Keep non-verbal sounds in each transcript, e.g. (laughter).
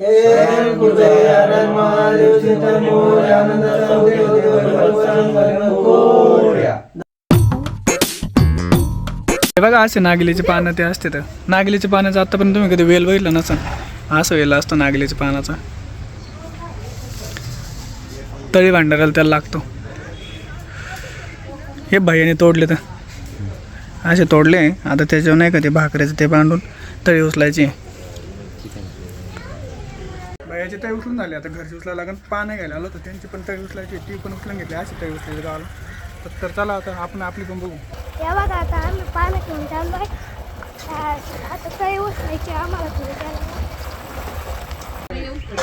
हे आनंद महादेव चिंतन मोर आनंदाचा उदय होते हे बघा असे नागलीचे पानं ते असते तर नागिलीच्या पानाचं आतापर्यंत तुम्ही कधी वेल बघितलं नसा असं वेल असतं नागिलीच्या पानाचा तळी भांडाराला त्याला लागतो हे भैयाने तोडले तर असे तोडले आता त्याच्यावर नाही का ते भाकऱ्याचं ते बांधून तळी उचलायची भैयाची तळी उचलून झाली. आता घरची उचलायला लागून पानं घ्यायला आलो तर त्यांची पण तळी उचलायची. ती पण उचलून घेतली अशी तळी उचलायची गावाला. तर- तर चला आता आपण आपली पण बघू. या बघा आता आम्ही पानं घेऊन चाललोय आ- आता उचलायची आम्हाला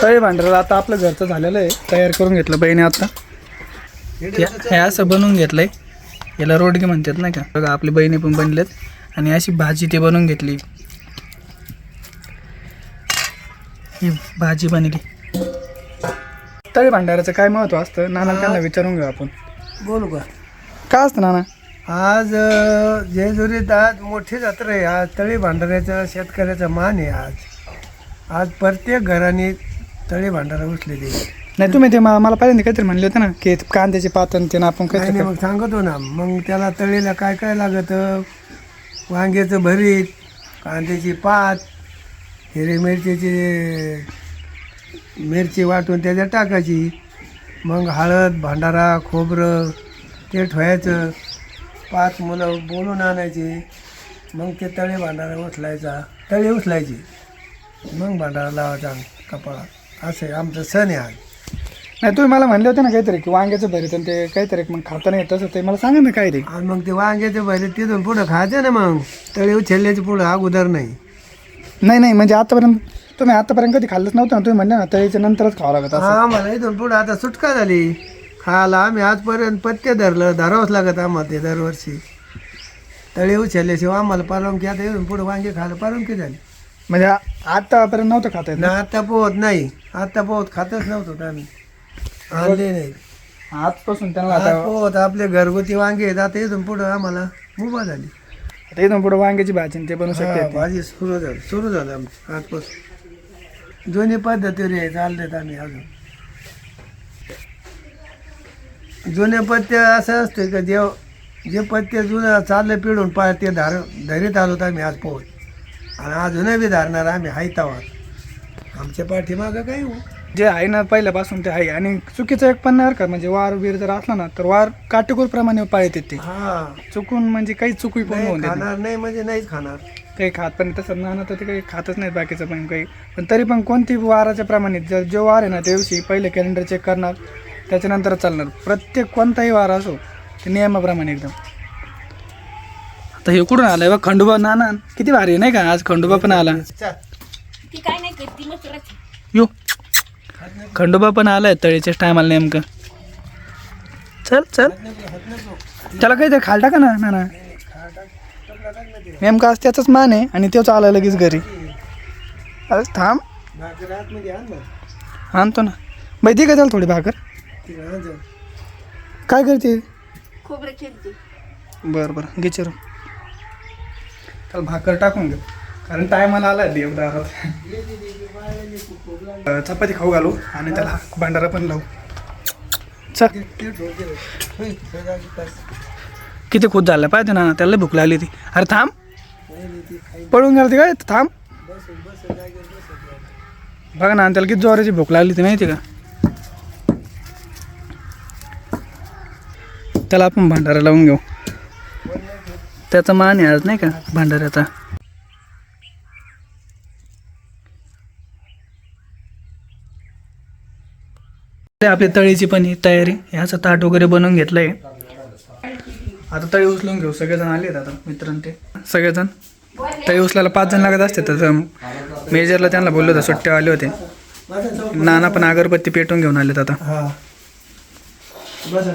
तळी भांडाराला आता आपलं घरचं झालेलं आहे. तयार करून घेतलं बहिणी आता. हे हे असं बनवून घेतलंय. याला रोडगे म्हणतात नाही का? बघा आपली बहिणी पण बनलेत. आणि अशी भाजी ते बनवून घेतली. ही भाजी बनली. तळी भांडाराचं काय महत्त्व असतं? नाना त्यांना विचारून घेऊ आपण. बोलू का? काय असतं नाना? आज अ, जेजुरीत आज मोठी जत्रा आहे. आज तळी भांडाऱ्याचा शेतकऱ्याचा मान आहे आज. आज प्रत्येक घराने तळी भांडारा उचलेली नाही तुम्ही ते मा- मला पहिल्यांदा काहीतरी म्हणले होते ना की कांद्याचे पातन ते ना आपण काहीतरी नाही, मग सांगतो ना. मग त्याला तळीला काय काय लागतं? वांग्याचं भरीत कांद्याची पात हिरवी मिरचीची मिरची वाटून त्याच्यात टाकायची. मग हळद भांडारा खोबरं ते ठेवायचं. पाच मुलं बोलून आणायची. मग ते तळी भांडारा उचलायचा. तळी उचलायची. मग भांडारा लावायचा कपाळात. असं आमचं सण आहे आज. नाही तुम्ही मला म्हणले होते ना काहीतरी की वांग्याचं भरीत आणि ते काहीतरी मग खाता नाही येत तसं ते. मला सांगा ना काय ते आणि मग ते वांग्याचे भरीत तिथून पुढं खायचं ना मग. तळी उचलल्याचे पुढं अगोदर नाही. नाही नाही म्हणजे आतापर्यंत तुम्ही आतापर्यंत कधी खाल्लंच नव्हतं ना तुम्ही म्हणले ना तळीच्या नंतरच खावं लागत असं. हा आम्हाला इथून पुढं आता सुटका झाली. खायला आम्ही आजपर्यंत पत्ते धरलं धरावंच लागत आम्हाला ते दरवर्षी. तळी उचलल्याशिवाय आम्हाला परवानगी आता इथून पुढं वांगे खायला परवानगी झाली. म्हणजे आ- आतापर्यंत नव्हतं खाता येत ना आता पोहत नाही. आता पोहत खातच नव्हतो आम्ही. आणले नाही. आजपासून त्यांना आता पोहत आपले घरगुती वांगे आहेत आता इथून पुढं आम्हाला मुभा झाली. आता इथून पुढे वांग्याची भाजी आणि ते बनवू हा, शकते भाजी सुरू झाली सुरू झालं आमचं आजपासून. जुनी पद्धतीवर आहे चालतात आम्ही अजून. जुने पत्ते असं असते का जे जे पत्ते जुनं चाललं पिढून पाय ते धार धरीत आलो आम्ही आज पोहोच आणि अजूनही बी धारणार आम्ही हायतावात आमच्या पाठीमागं काही हो? जे आहे ना पहिल्यापासून ते आहे. आणि चुकीचं एक पण नाही का म्हणजे वार बीर जर असला ना तर वार काटेकोर प्रमाणे पाळत येते. हा. चुकून म्हणजे काही चुकी पण नाही होऊन देत नाही. खाणार नाही म्हणजे नाहीच खाणार. काही खात पण नाही. तसं नाना तर ते काही खातच नाहीत बाकीचं पण काही. पण तरी पण कोणती वाराच्या प्रमाणे जर जो वार आहे ना त्या दिवशी पहिले कॅलेंडर चेक करणार त्याच्यानंतरच चालणार. प्रत्येक कोणताही वार असो ते नियमाप्रमाणे एकदम. आता हे कुठून आलंय बघ खंडोबा नाना किती भारी आहे नाही का? आज खंडोबा पण आला. ती काय नाही करत ती मस्त राहते खंडोबा पण आलाय तळीच्या टायमाला नेमकं. चल चल. त्याला काहीतरी खाल टाका ना नाना. नेमकं आज त्याचाच मान आहे आणि तोच आला लगेच घरी. अरे थांब. ना आणतो ना. बाई दे का त्याला थोडी भाकर. काय करते? बरं बरं. घे चिरून. त्याला भाकर टाकून घे. कारण टायमाला आला देवदारात चपाती खाऊ घालू आणि त्याला भांडारा पण लावू. किती खुश झालं पाहिजे ना त्याला भूक लागली ती अरे थांब. पळून गेलं काय? थांब. बघा ना त्याला किती जोराची भूक लागली ती माहिती का? त्याला आपण भांडारा लावून घेऊ. त्याचा मान आहे आज नाही का भांडाऱ्याचा? ते आपली तळीची पण ही तयारी ह्याचं ताट वगैरे बनवून घेतलंय. आता तळी उचलून घेऊ सगळेजण आले आता मित्रांन ते. सगळेजण. तळी उचलायला पाच जण लागत असते तर मेजरला त्यांना बोललो होतं सुट्ट्या आले होते. नाना पण अगरबत्ती पेटून घेऊन आलेत आता. हा. बसा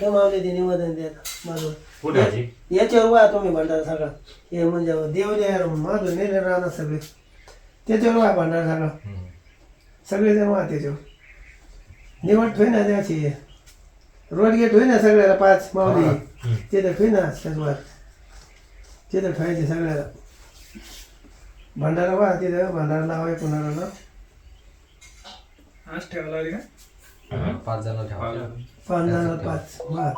तू. हे मावले ते निवेदन द्या माझं. याच्यावर वा तुम्ही भंडारा सगळा. हे म्हणजे देव द्या माझं नेले राहणार सगळे. त्याच्यावर वा भंडारा सगळा. सगळे जण वा त्याच्यावर. निवड ठेव ना त्याची. रोड गेट होई ना सगळ्याला पाच मावली तिथं ठेव ना त्याचवर तिथं ठेवायचे सगळ्याला. भंडारा वा तिथं. भंडारा लावाय कुणाला आज ठेवायला लागली का? पाच जण ठेवा पाच जण पाच पाच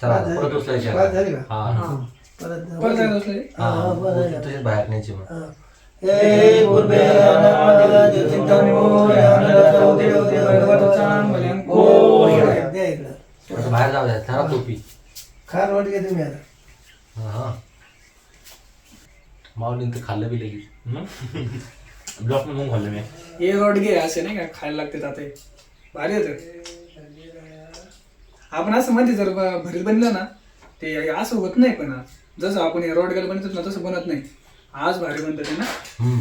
चला पाच झाली. परत उचलायचे पाच झाली का हा परत परत जायचं असलं की? हा, हा, परत झाली. तसेच बाहेर न्यायचे मग हा. भगवतचां भजन द्या इकडं बाहेर जाऊ द्या जरा टोपी खार वाट घे तुम्ही आता हा माऊलीन तर खाल्लं बी लगेच ब्लॉक मग खाल्लं मी हे असे नाही का खायला लागते आता हे. भारी येतं आपण असं म्हणते जर ब- भरीत बनलं ना ते असं होत नाही पण आज. जसं आपण हे रोड गेलं बनवतो ना तसं बनत नाही। आज भारी बनतं ते ना। हम्म.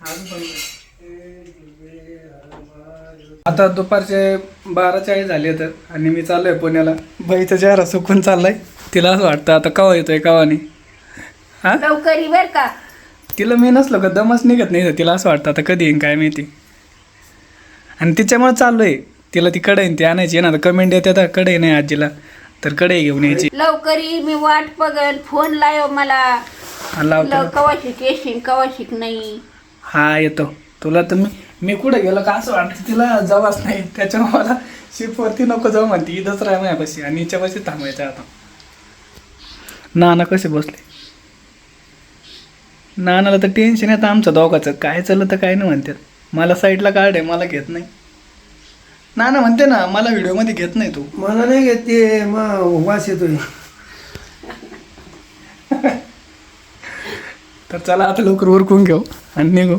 आज आता दुपारचे बारा चाळीस झाले तर आणि मी चाललोय पुण्याला. बाईचा चेहरा सुकून चाललाय. तिला असं वाटतं आता कवा येतोय कवा नाही. हा? लवकर ये बर का. तिला मी नसलो का दमच निघत नाही तिला असं वाटतं आता कधी येईन काय माहिती. आणि तिच्यामुळे चाललोय. तिला ती कढई ती आणायची. आहे ना कमेंट येते आता कढई नाही आजीला. तर कढई घेऊन यायची. लवकर ये मी वाट बघन. फोन लाव मला. हा, लावतो लव कवा शिक येशील कवा शिक नाही हा येतो. तुला तर मी मी कुठे गेलो का असं वाटतं तिला जावाच नाही. त्याच्यामुळे मला शिपवरती नको जाऊ म्हणते. इथंच राह माझ्यापाशी. आणि हिच्यापाशी थांबायचं आता. नाना कसे बसले? नानाला तर टेन्शन येतं आमचं दोघाचं. काय चाललं तर काय नाही म्हणतात. मला साईडला काढ आहे मला घेत नाही. नाना म्हणते ना मला व्हिडिओमध्ये घेत नाही तू. मला नाही घेत ते मग वास येतोय. तर चला आता लवकर उरकून घेऊ आणि निघू.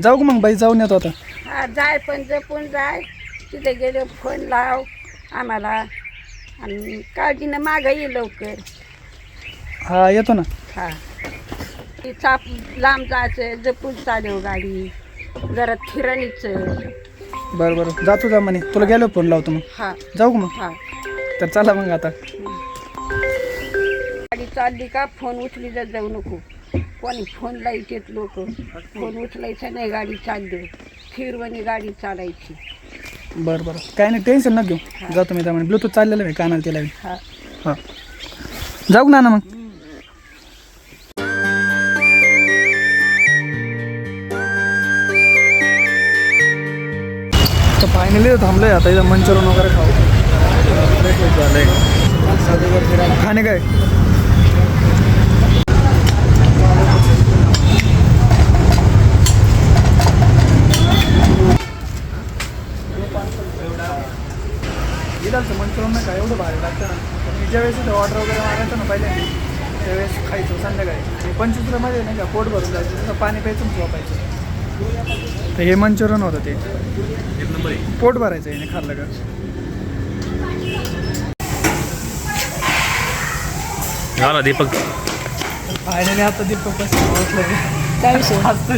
जाऊ का मग बाई जाऊन येतो आता. हा जाय पण जपून जाय. तिथे गेले फोन लाव आम्हाला. आणि काळजीनं मागं ये लवकर. हा येतो ना. हा. ती चाप लांब जायचं जपून चालव गाडी. जरा थिरणीच. बरं बरं. जातो जा म्हणे. तुला गेलो फोन लावतो मग. हा. जाऊ का मग? हा. तर चला मग आता. गाडी चालली का फोन उचली जात जाऊ नको. कोणी फोन लायचेत लोक. फोन उचलायचा नाही गाडी चालली. फिरवणी गाडी चालायची. बरं बरं. काय नाही टेन्शन न घेऊ. जातो मी त्यामुळे ब्लूटूथ चाललेलं आहे कानाला तिला हा. हां. जाऊ ना ना मग? तर फायनली थांबलोय आता इथं मंचुरियन वगैरे खाऊ. झालंय खाणे काय? इलाचं मंचुरियन नाही का एवढं भारी लागतं ना. पण मी ज्यावेळेस इथं ऑर्डर वगैरे मारायचं ना पहिले त्यावेळेस खायचो संध्याकाळी. आणि पंचवीस रुपयामध्ये नाही का पोट भरून जायचं. तसं पाणी प्यायचं आणि झोपायचं. तर हे मंचुरियन होतं ते. पोट भरायचं याने खाल्लं का? झाला दीपक. फायनली आता दीपक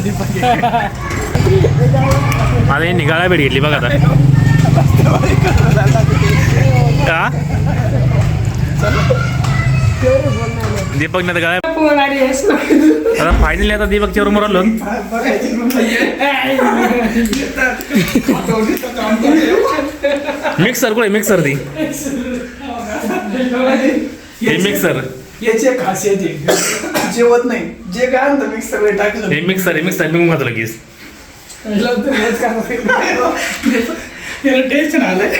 दीपक आता यांनी गाळा भेट घेतली बघा आता. का? दीपकने आता गाळ्या आता फायनली आता दीपकच्या रूमवर आलो. मिक्सर कुठे मिक्सर ती. हे मिक्सर याची एक खासियत आहे. जेवत नाही. जे काय म्हणतं मिक्स सगळे टाकलं. हे मिक्सर हे मिक्सर मी टेन्शन आलंय.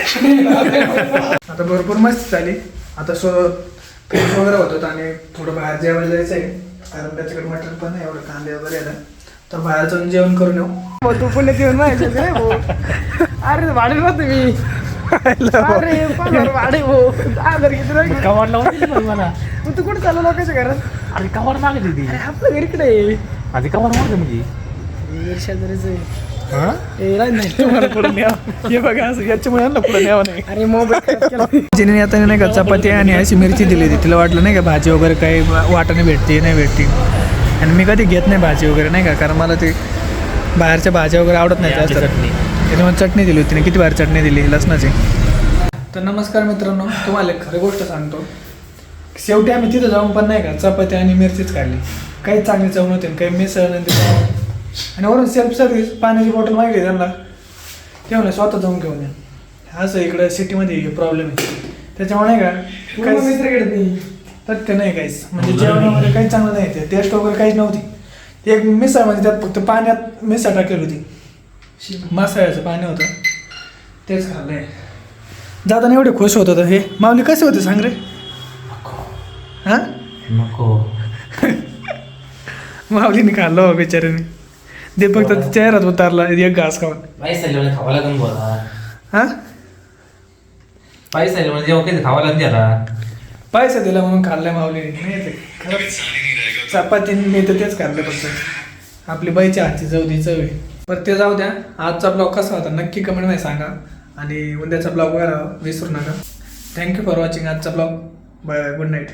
आता भरपूर मस्त झाली. आता सो फ्रेश वगैरे होत आणि थोडं बाहेर जेवायला जायचं आहे कारण त्याच्याकडे मटण पण नाही एवढं कांदे वगैरे आहे ना तर बाहेर जाऊन जेवण करून येऊ. तू पुण्यात येऊन माहिती अरे भाडे ना तुम्ही. भाडे भाऊ. किती कवाड लावून मला. मग तू कुठे चालू लोकांच्या घरात? अरे कवाड मागत होती. अरे आपलं घर इकडे आहे. आधी कवाड मागत म्हणजे शेजारीच आहे. नाही तुम्हाला पुढे न्यावं. हे बघा असं याच्यामुळे यांना पुढे न्यावं नाही. अरे मोबाईल जिने आता नाही का चपाती आणि अशी मिरची दिली होती तिला वाटलं नाही का भाजी वगैरे काही वाटाने भेटते नाही भेटते. आणि मी कधी घेत नाही भाजी वगैरे नाही का कारण मला ते बाहेरच्या भाज्या वगैरे आवडत नाही जास्त. चटणी. त्याच्यामुळे चटणी दिली होती ना किती बाहेर चटणी दिली लसणाची. तर नमस्कार मित्रांनो तुम्हाला एक खरी गोष्ट सांगतो. शेवटी आम्ही तिथं जाऊन पण नाही का चपाती आणि मिरचीच काढली काही चांगली चव नव्हती काही मिसळ त्याच्यामुळे आणि वरून सेल्फ सर्व्हिस पाण्याची बॉटल मागली त्यांना. ते म्हणले स्वतः जाऊन घेऊन या. असं इकडं सिटीमध्ये प्रॉब्लेम आहे. त्याच्यामुळे नाही का काहीच तथ्य नाही. काहीच. म्हणजे जेवणामध्ये काही चांगलं नाही ते. टेस्ट वगैरे काहीच नव्हती. ते एक मिसळ म्हणजे त्यात फक्त पाण्यात मिसळ टाकलेली होती. मासाळ्याचं पाणी होतं. तेच खाल्लंय. जाताना एवढे खुश होत होतं हे. माऊली कसे होते सांग रे? हां? नको. (laughs) माऊलीने खाल्लं हो बिचाऱ्याने दीपक तर चेहऱ्यात उतारला एक घास खाऊन. पैसा लिहून खावा लागेल बोला. हां? पैसा लिहून जेव्हा काही खावा लागेल त्याला? पैसा दिला म्हणून खाल्लाय माऊलीने नाही ते खरंच चपाती मी तर तेच खाल्लं फक्त. आपली बाईच्या हातची चव ती चव आहे. बरं ते जाऊ द्या. आजचा ब्लॉग कसा होता नक्की कमेंटमध्ये सांगा. आणि उद्याचा ब्लॉग बघायला विसरू नका. थँक्यू फॉर वॉचिंग आजचा blog. Bye bye good night